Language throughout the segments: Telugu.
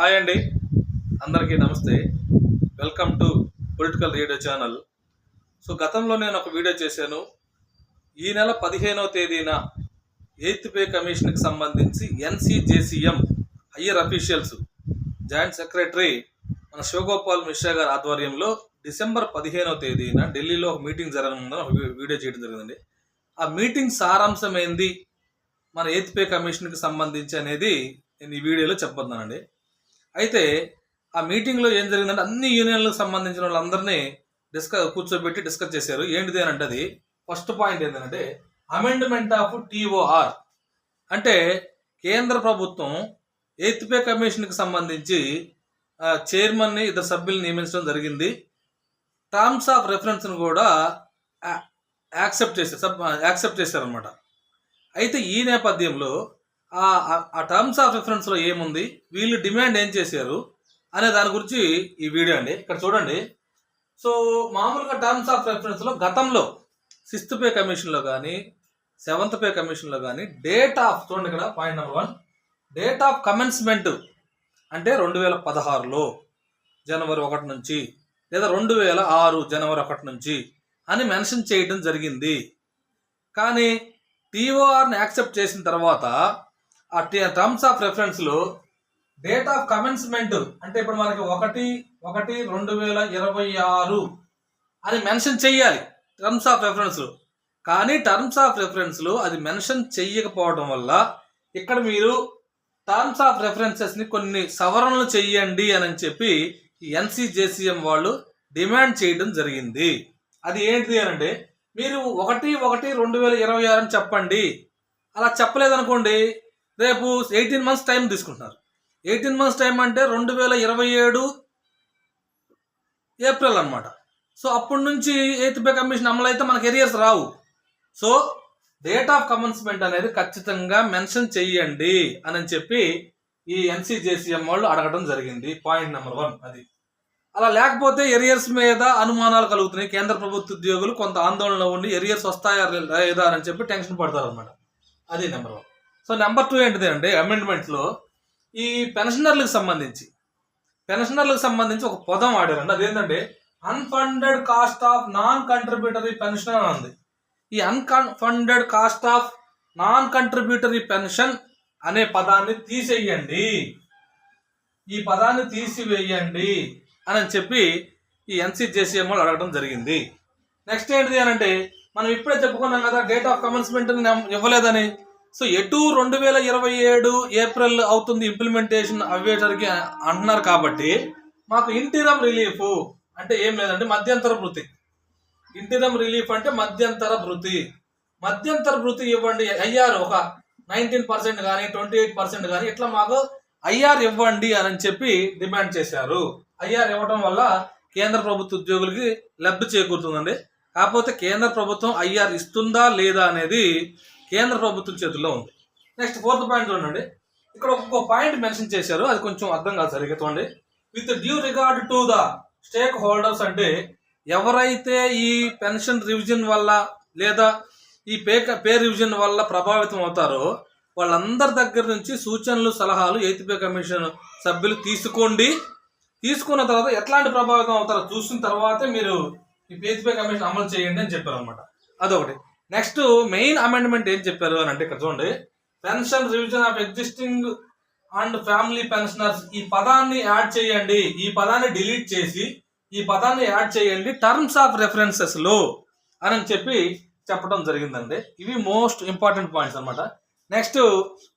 హాయ్ అండి. అందరికీ నమస్తే. Welcome to political radio channel. So గతంలో నేను ఒక వీడియో చేశాను. ఈ నెల పదిహేనవ తేదీన ఎయిత్ పే కమిషన్కి సంబంధించి NCJCM higher officials joint secretary మన శివగోపాల్ మిశ్రా గారి ఆధ్వర్యంలో డిసెంబర్ పదిహేనవ తేదీన ఢిల్లీలో ఒక మీటింగ్ జరగనుందని ఒక వీడియో చేయడం జరిగిందండి. ఆ మీటింగ్ సారాంశం ఏంది? మన ఎయిత్ పే కమిషన్కి సంబంధించి అనేది నేను ఈ వీడియోలో చెప్పబోతున్నానండి. అయితే ఆ మీటింగ్లో ఏం జరిగిందంటే అన్ని యూనియన్లకు సంబంధించిన వాళ్ళందరినీ డిస్క కూర్చోబెట్టి డిస్కస్ చేశారు. ఏంటిది అని అంటే అది ఫస్ట్ పాయింట్ ఏంటంటే అమెండ్మెంట్ ఆఫ్ టీఓఆర్. అంటే కేంద్ర ప్రభుత్వం ఎయిత్ పే కమిషన్కి సంబంధించి చైర్మన్ని ఇద్దరు సభ్యులు నియమించడం జరిగింది. టర్మ్స్ ఆఫ్ రెఫరెన్స్ను కూడా యాక్సెప్ట్ చేశారు. సబ్ యాక్సెప్ట్ చేశారనమాట అయితే ఈ నేపథ్యంలో ఆ ఆ- టర్మ్స్ ఆఫ్ రెఫరెన్స్లో ఏముంది? వీళ్ళు డిమాండ్ ఏం చేశారు? అనే దాని గురించి ఈ వీడియో అండి. ఇక్కడ చూడండి. సో మామూలుగా టర్మ్స్ ఆఫ్ రెఫరెన్స్లో గతంలో సిక్స్త్ పే కమిషన్లో కానీ సెవెంత్ పే కమిషన్లో కానీ డేట్ ఆఫ్ చూడండి ఇక్కడ point number one date of commencement అంటే రెండు వేల పదహారులో జనవరి ఒకటి నుంచి లేదా రెండు వేల ఆరు జనవరి ఒకటి నుంచి అని మెన్షన్ చేయడం జరిగింది. కానీ టీఓఆర్ని యాక్సెప్ట్ చేసిన తర్వాత ఆ టర్మ్స్ ఆఫ్ రెఫరెన్స్లో డేట్ ఆఫ్ కమెన్స్మెంట్ అంటే ఇప్పుడు మనకి ఒకటి ఒకటి రెండు వేల ఇరవై ఆరు. అని మెన్షన్ చెయ్యాలి. టర్మ్స్ ఆఫ్ రెఫరెన్స్లో కానీ టర్మ్స్ ఆఫ్ రెఫరెన్స్లో అది మెన్షన్ చెయ్యకపోవడం వల్ల ఇక్కడ మీరు టర్మ్స్ ఆఫ్ రెఫరెన్సెస్ని కొన్ని సవరణలు చెయ్యండి అని చెప్పి ఎన్సీజేసీఎం వాళ్ళు డిమాండ్ చేయడం జరిగింది. అది ఏంటిది అని అంటే మీరు ఒకటి ఒకటి రెండు వేల ఇరవై ఆరు అని చెప్పండి. అలా చెప్పలేదనుకోండి రేపు ఎయిటీన్ మంత్స్ టైం తీసుకుంటున్నారు. ఎయిటీన్ మంత్స్ టైం అంటే రెండు వేల ఇరవై ఏడు ఏప్రిల్ అనమాట సో అప్పటి నుంచి ఎయిత్ పే కమిషన్ అమలు అయితే మనకి ఎరియర్స్ రావు. సో డేట్ ఆఫ్ కమన్స్మెంట్ అనేది ఖచ్చితంగా మెన్షన్ చెయ్యండి అని చెప్పి ఈ ఎన్సీజేసీఎం వాళ్ళు అడగడం జరిగింది. పాయింట్ నెంబర్ వన్ అది. అలా లేకపోతే ఎరియర్స్ మీద అనుమానాలు కలుగుతున్నాయి. కేంద్ర ప్రభుత్వ ఉద్యోగులు కొంత ఆందోళనలో ఉండి ఎరియర్స్ వస్తాయా లేదా అని చెప్పి టెన్షన్ పడతారు అనమాట అది number one. So number two ఏంటిది అంటే అమెండ్మెంట్లో ఈ పెన్షనర్లకు సంబంధించి పెన్షనర్లకు సంబంధించి ఒక పదం వాడారండి. అదేంటంటే unfunded cost of non contributory pension అని ఉంది. ఈ unfunded cost of non contributory pension అనే పదాన్ని తీసేయండి. ఈ పదాన్ని తీసివేయండి అని చెప్పి ఈ ఎన్సీజేసీఎం వాళ్ళు అడగడం జరిగింది. నెక్స్ట్ ఏంటిది అని అంటే మనం ఇప్పుడే చెప్పుకున్నాం కదా డేట్ ఆఫ్ కమెన్స్మెంట్ ఇవ్వలేదని. సో ఎటు రెండు వేల ఇరవై ఏడు ఏప్రిల్ అవుతుంది ఇంప్లిమెంటేషన్ అవ్వేసరికి అంటున్నారు కాబట్టి మాకు ఇంటిరం రిలీఫ్ అంటే ఏం లేదంటే మధ్యంతర భృతి ఇంటిరం రిలీఫ్ అంటే మధ్యంతర భృతి మధ్యంతర భృతి ఇవ్వండి ఐఆర్ ఒక నైన్టీన్ పర్సెంట్ కానీ ట్వంటీ ఎయిట్ పర్సెంట్ కానీ ఇట్లా మాకు ఐఆర్ ఇవ్వండి అని చెప్పి డిమాండ్ చేశారు. ఐఆర్ ఇవ్వడం వల్ల కేంద్ర ప్రభుత్వ ఉద్యోగులకి లబ్ధి చేకూరుతుందండి. కాకపోతే కేంద్ర ప్రభుత్వం ఐఆర్ ఇస్తుందా లేదా అనేది కేంద్ర ప్రభుత్వం చేతుల్లో ఉంది. నెక్స్ట్ ఫోర్త్ పాయింట్ చూడండి. ఇక్కడ ఒక్కొక్క పాయింట్ మెన్షన్ చేశారు. అది కొంచెం అర్థం కాదు సరిగ్గా చూడండి. With due regard to the stakeholders అంటే ఎవరైతే ఈ పెన్షన్ రివిజన్ వల్ల లేదా ఈ పే పే రివిజన్ వల్ల ప్రభావితం అవుతారో వాళ్ళందరి దగ్గర నుంచి సూచనలు సలహాలు ఎయిత్ పే కమిషన్ సభ్యులు తీసుకోండి. తీసుకున్న తర్వాత ఎట్లాంటి ప్రభావితం అవుతారో చూసిన తర్వాతే మీరు ఈ ఎయిత్ పే కమిషన్ అమలు చేయండి అని చెప్పారు అనమాట అదొకటి. నెక్స్ట్ మెయిన్ అమెండ్మెంట్ ఏం చెప్పారు అని అంటే ఇక్కడ చూడండి. Pension revision of existing and family pensioners ఈ పదాన్ని యాడ్ చేయండి. ఈ పదాన్ని డిలీట్ చేసి ఈ పదాన్ని యాడ్ చేయండి టర్మ్స్ ఆఫ్ రెఫరెన్సెస్లో అని చెప్పి చెప్పడం జరిగిందండి. ఇవి మోస్ట్ ఇంపార్టెంట్ పాయింట్స్ అన్నమాట. నెక్స్ట్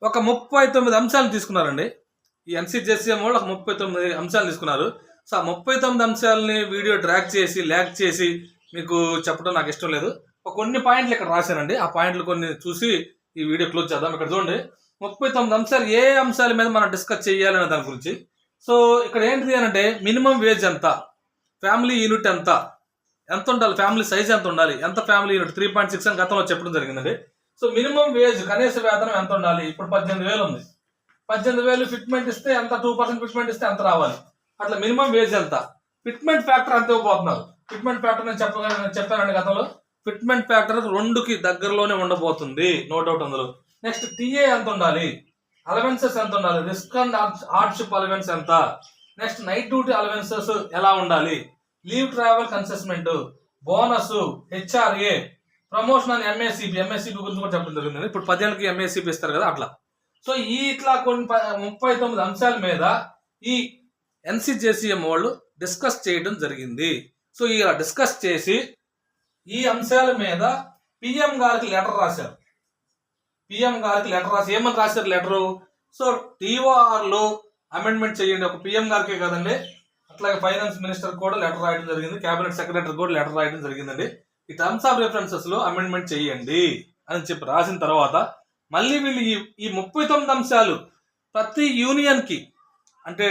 ఒక ముప్పై తొమ్మిది అంశాలు తీసుకున్నారండి. ఈ ఎన్సీజెస్ఎం వాళ్ళు ఒక ముప్పై తొమ్మిది అంశాలు తీసుకున్నారు. సో ఆ ముప్పై తొమ్మిది అంశాలని వీడియో డ్రాక్ చేసి ల్యాక్ చేసి మీకు చెప్పడం నాకు ఇష్టం లేదు. కొన్ని పాయింట్లు ఇక్కడ రాశానండి. ఆ పాయింట్లు కొన్ని చూసి ఈ వీడియో క్లోజ్ చేద్దాం. ఇక్కడ చూడండి. ముప్పై తొమ్మిది అంశాలు ఏ అంశాల మీద మనం డిస్కస్ చేయాలనే దాని గురించి. సో ఇక్కడ ఏంటిది అని అంటే మినిమం వేజ్ ఎంత? ఫ్యామిలీ యూనిట్ ఎంత? ఎంత ఉండాలి? ఫ్యామిలీ సైజ్ ఎంత ఉండాలి? ఎంత family unit? Three point six అని గతంలో చెప్పడం జరిగిందండి. సో మినిమం వేజ్ కనీస వేతనం ఎంత ఉండాలి? ఇప్పుడు పద్దెనిమిది వేలు ఉంది. పద్దెనిమిది వేలు ఫిట్మెంట్ ఇస్తే ఎంత? టూ పర్సెంట్ ఫిట్మెంట్ ఇస్తే ఎంత రావాలి? అట్లా మినిమం వేజ్ ఎంత? ఫిట్మెంట్ ఫ్యాక్టర్ ఎంత ఇవ్వబోతున్నారు ఫిట్మెంట్ ఫ్యాక్టర్ నేను చెప్పగలను చెప్పానండి గతంలో. ఫిట్మెంట్ ఫ్యాక్టర్ రెండుకి దగ్గరలోనే ఉండబోతుంది. నో డౌట్ అందులో. నెక్స్ట్ టీఏ ఎంత ఉండాలి? అలవెన్సెస్ ఎంత ఉండాలి? రిస్క్ అండ్ హార్డ్షిప్ అలవెన్స్ ఎంత? నెక్స్ట్ నైట్ డ్యూటీ అలవెన్సెస్ ఎలా ఉండాలి? Leave travel concession bonus HRA promotion అని ఎంఎస్సిపి ఎంఎస్సిపి గురించి కూడా చెప్పడం జరిగింది. ఇప్పుడు పదేళ్ళకి ఎంఎస్సిపి ఇస్తారు కదా అట్లా. సో ఈ ఇట్లా కొన్ని ప- ముప్పై తొమ్మిది అంశాల మీద ఈ ఎన్సిజేసిఎం వాళ్ళు డిస్కస్ చేయడం జరిగింది. సో ఇలా డిస్కస్ చేసి ఈ అంశాల మీద పిఎం గారికి లెటర్ రాశారు. పిఎం గారికి లెటర్ రాసి ఏమని రాశారు లెటరు? సో టీఓఆర్లో అమెండ్మెంట్ చేయండి. ఒక పిఎం గారికే కదండి అట్లాగే ఫైనాన్స్ మినిస్టర్ కూడా లెటర్ రాయడం జరిగింది. కేబినెట్ సెక్రటరీ కూడా లెటర్ రాయడం జరిగిందండి. ఈ టర్మ్స్ ఆఫ్ రిఫరెన్సెస్లో అమెండ్మెంట్ చేయండి అని చెప్పి రాసిన తర్వాత మళ్ళీ వీళ్ళు ఈ ఈ ముప్పై తొమ్మిది అంశాలు ప్రతి యూనియన్కి అంటే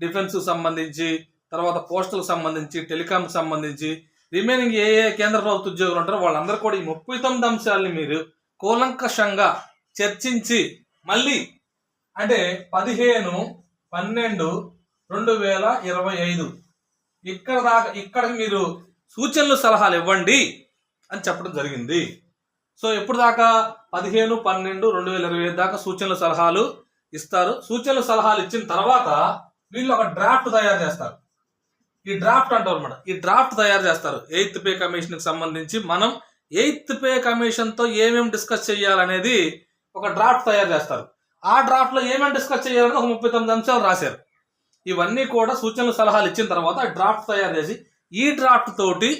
డిఫెన్స్కి సంబంధించి తర్వాత పోస్టులకు సంబంధించి టెలికాంకి సంబంధించి రిమైనింగ్ ఏ ఏ కేంద్ర ప్రభుత్వ ఉద్యోగులు ఉంటారో వాళ్ళందరూ కూడా ఈ ముప్పై తొమ్మిది అంశాలని మీరు కూలంకషంగా చర్చించి మళ్ళీ అంటే పదిహేను పన్నెండు రెండు వేల ఇరవై ఐదు. ఇక్కడ దాకా ఇక్కడ మీరు సూచనలు సలహాలు ఇవ్వండి అని చెప్పడం జరిగింది. సో ఎప్పుడు దాకా? పదిహేను పన్నెండు రెండు వేల ఇరవై ఐదు దాకా సూచనలు సలహాలు ఇస్తారు. సూచనలు సలహాలు ఇచ్చిన తర్వాత వీళ్ళు ఒక డ్రాఫ్ట్ తయారు చేస్తారు. ఈ డ్రాఫ్ట్ అంటారు అనమాట ఈ డ్రాఫ్ట్ తయారు చేస్తారు. ఎయిత్ పే కమిషన్కి సంబంధించి మనం ఎయిత్ పే కమిషన్తో ఏమేమి డిస్కస్ చేయాలనేది ఒక డ్రాఫ్ట్ తయారు చేస్తారు. ఆ డ్రాఫ్ట్లో ఏమేమి డిస్కస్ చేయాలని ఒక ముప్పై తొమ్మిది అంశాలు రాశారు. ఇవన్నీ కూడా సూచనలు సలహాలు ఇచ్చిన తర్వాత డ్రాఫ్ట్ తయారు చేసి ఈ డ్రాఫ్ట్ తోటి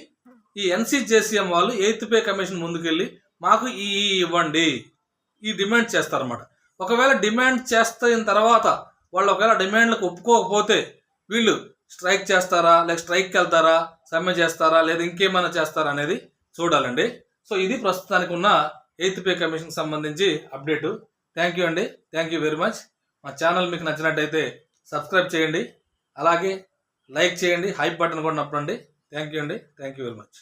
ఈ ఎన్సీజేసీఎం వాళ్ళు ఎయిత్ పే కమిషన్ ముందుకెళ్ళి మాకు ఈ ఈ ఇవ్వండి. ఈ డిమాండ్ చేస్తారన్నమాట. ఒకవేళ డిమాండ్ చేస్తున్న తర్వాత వాళ్ళు ఒకవేళ డిమాండ్లకు ఒప్పుకోకపోతే వీళ్ళు స్ట్రైక్ చేస్తారా లేక స్ట్రైక్కి వెళ్తారా సమ్మె చేస్తారా లేదా ఇంకేమైనా చేస్తారా అనేది చూడాలండి. సో ఇది ప్రస్తుతానికి ఉన్న ఎయిత్ పే కమిషన్ సంబంధించి అప్డేటు. థ్యాంక్ యూ అండి. Thank you very much. మా ఛానల్ మీకు నచ్చినట్టయితే సబ్స్క్రైబ్ చేయండి. అలాగే లైక్ చేయండి. హైప్ బటన్ కూడా నొప్పండి థ్యాంక్ యూ అండి. Thank you very much.